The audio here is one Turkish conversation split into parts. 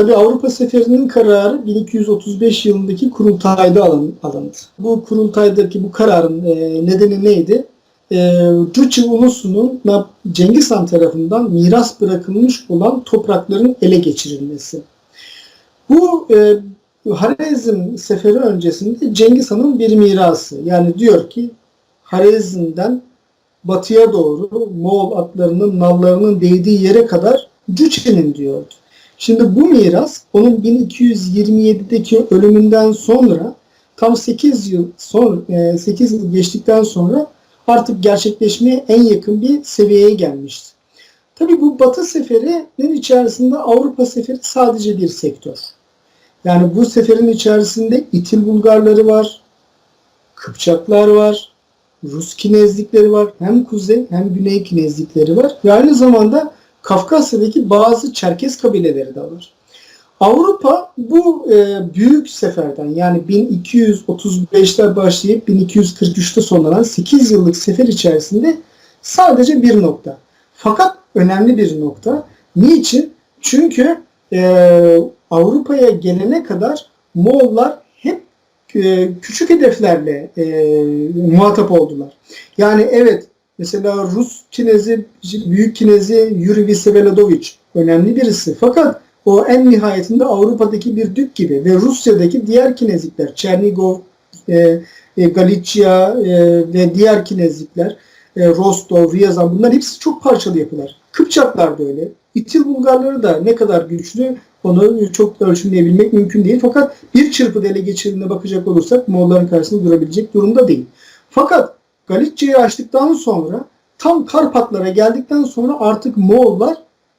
Tabi Avrupa Seferi'nin kararı 1235 yılındaki kurultayda alın, alındı. Bu kurultaydaki bu kararın e, nedeni neydi? E, Cüce ulusunun Cengiz Han tarafından miras bırakılmış olan toprakların ele geçirilmesi. Bu e, Harezm Seferi öncesinde Cengiz Han'ın bir mirası. Yani diyor ki Harezm'den batıya doğru Moğol atlarının nallarının değdiği yere kadar Cüce'nin diyordu. Şimdi bu miras onun 1227'deki ölümünden sonra tam 8 yıl sonra 8 yıl geçtikten sonra artık gerçekleşmeye en yakın bir seviyeye gelmişti. Tabii bu Batı seferinin içerisinde Avrupa seferi sadece bir sektör. Yani bu seferin içerisinde İtil Bulgarları var, Kıpçaklar var, Rus Kinezlikleri var. Hem kuzey hem güney Kinezlikleri var. Ve aynı zamanda Kafkasya'daki bazı Çerkes kabileleri de var. Avrupa bu e, büyük seferden yani 1235'te başlayıp 1243'te sonlanan 8 yıllık sefer içerisinde sadece bir nokta. Fakat önemli bir nokta. Niçin? Çünkü e, Avrupa'ya gelene kadar Moğollar hep e, küçük hedeflerle e, muhatap oldular. Yani evet mesela Rus kinezi, büyük kinezi Yuri Viseveladoviç önemli birisi. Fakat o en nihayetinde Avrupa'daki bir dük gibi ve Rusya'daki diğer kinezikler, Çernigov, e, e, Galicia e, ve diğer kinezlikler, e, Rostov, Ryazan bunlar hepsi çok parçalı yapılar. Kıpçaklar da öyle. İtil Bulgarları da ne kadar güçlü onu çok ölçümleyebilmek mümkün değil. Fakat bir çırpıda ele geçirdiğine bakacak olursak Moğolların karşısında durabilecek durumda değil. Fakat Galicia'yı açtıktan sonra tam Karpatlara geldikten sonra artık Moğollar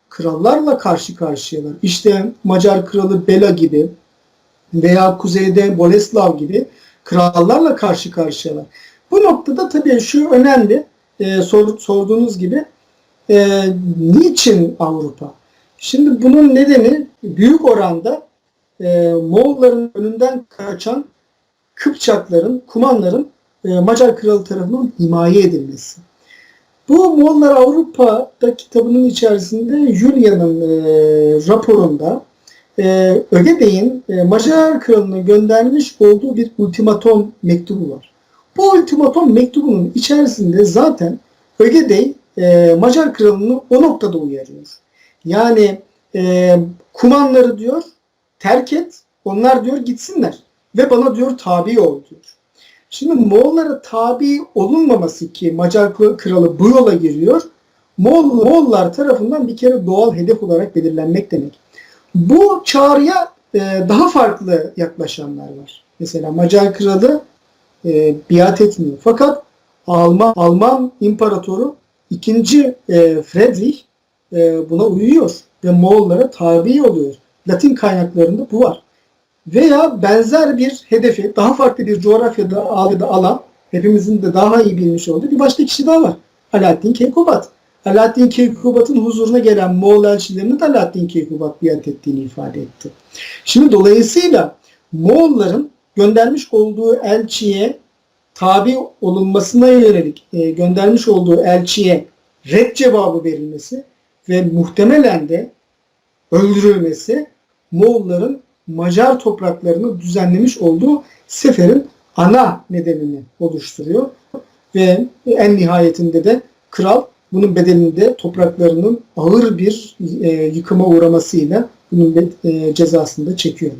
krallarla karşı karşıyalar. İşte Macar kralı Bela gibi veya kuzeyde Boleslav gibi krallarla karşı karşıyalar. Bu noktada tabii şu önemli e, sor, sorduğunuz gibi e, niçin Avrupa? Şimdi bunun nedeni büyük oranda e, Moğolların önünden kaçan Kıpçakların, Kumanların Macar kralı tarafından himaye edilmesi. Bu Moğollar Avrupa'da kitabının içerisinde Julia'nın e, raporunda e, Ögedey'in e, Macar kralına göndermiş olduğu bir ultimatom mektubu var. Bu ultimatom mektubunun içerisinde zaten Ögedey e, Macar kralını o noktada uyarıyor. Yani e, kumanları diyor terk et, onlar diyor gitsinler ve bana diyor tabi ol diyor. Şimdi Moğollara tabi olunmaması ki Macar kralı bu yola giriyor. Moğol, Moğollar tarafından bir kere doğal hedef olarak belirlenmek demek. Bu çağrıya e, daha farklı yaklaşanlar var. Mesela Macar kralı e, biat etmiyor. Fakat Alman, Alman imparatoru 2. E, Friedrich buna uyuyor ve Moğollara tabi oluyor. Latin kaynaklarında bu var. Veya benzer bir hedefi daha farklı bir coğrafyada algıda alan hepimizin de daha iyi bilmiş olduğu bir başka kişi daha var. Alaaddin Keykubat. Alaaddin Keykubat'ın huzuruna gelen Moğol elçilerini de Alaaddin Keykubat biat ettiğini ifade etti. Şimdi dolayısıyla Moğolların göndermiş olduğu elçiye tabi olunmasına yönelik e, göndermiş olduğu elçiye red cevabı verilmesi ve muhtemelen de öldürülmesi Moğolların Macar topraklarını düzenlemiş olduğu seferin ana nedenini oluşturuyor. Ve en nihayetinde de kral bunun bedelinde topraklarının ağır bir e, yıkıma uğramasıyla bunun e, cezasını da çekiyor.